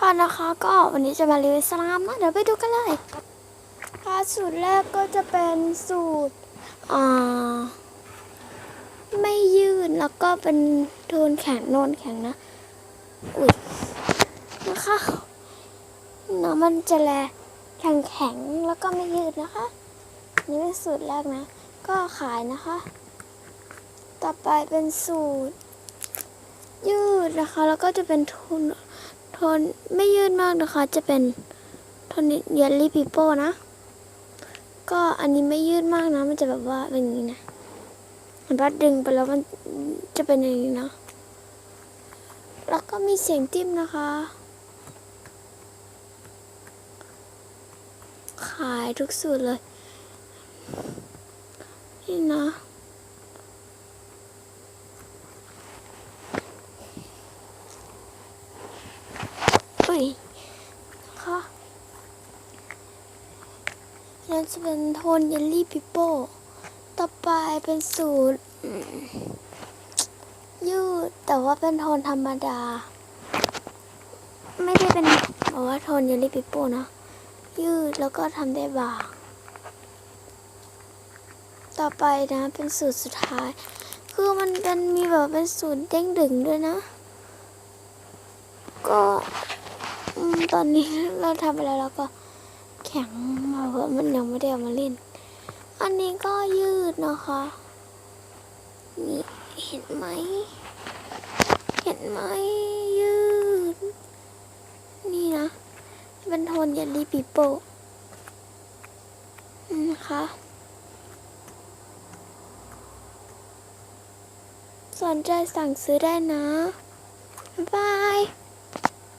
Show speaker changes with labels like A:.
A: ค่ะนะคะก็วันนี้จะมารีวิวสลามนะเดี๋ยวไปดูกันเลยค่ะสูตรแรกก็จะเป็นสูตรอ่าไม่ยืดแล้วก็เป็นโทนแข็งโนนแข็งนะอุ้ยนะคะเนาะมันจะแลแข็งแข็งๆแล้วก็ไม่ยืดนะคะ นี่เป็นสูตรแรกนะ ก็ขายนะคะ ต่อไปเป็นสูตร ยืดนะคะ แล้วก็จะเป็นโทนโทนไม่ยืดมากนะคะ จะเป็นโทนเยลลี่ปีโป้นะ ก็อันนี้ไม่ยืดมากนะ มันจะแบบว่าเป็นอย่างนี้นะเห็นปะดึงไปแล้วมันจะเป็นอย่างนี้นะแล้วก็มีเสียงจิ้มนะคะ ขายทุกสูตรเลย นี่นะ อุ้ยค่ะนั่นจะเป็นโทนเยลลี่ปิโป้ต่อไปเป็นสูตรยืดแต่ว่าเป็นโทนธรรมดา ไม่ได้เป็นแบบว่าโทนเยลลี่ปิโป้นะยืดแล้วก็ทำได้บางต่อไปนะเป็นสูตรสุดท้าย คือมันเป็นมีแบบเป็นสูตรเด้งดึงด้วยนะ ก็ ตอนนี้เราทำไปแล้วแล้วก็แข็งมาเพราะมันยังไม่ได้เอามาเล่น อันนี้ก็ยืดนะคะนี่เห็นไหม เห็นไหมยืด นี่นะ เป็นโทนเยลลี่ปีโป้นะคะสนใจสั่งซื้อได้นะบาย